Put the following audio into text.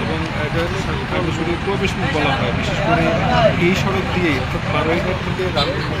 এবং এটা সরাসরি প্রবেশ মুখ বলা হয় বিশেষ করে এই সড়ক দিয়ে অর্থাৎ বারোইঘাট থেকে রামপুর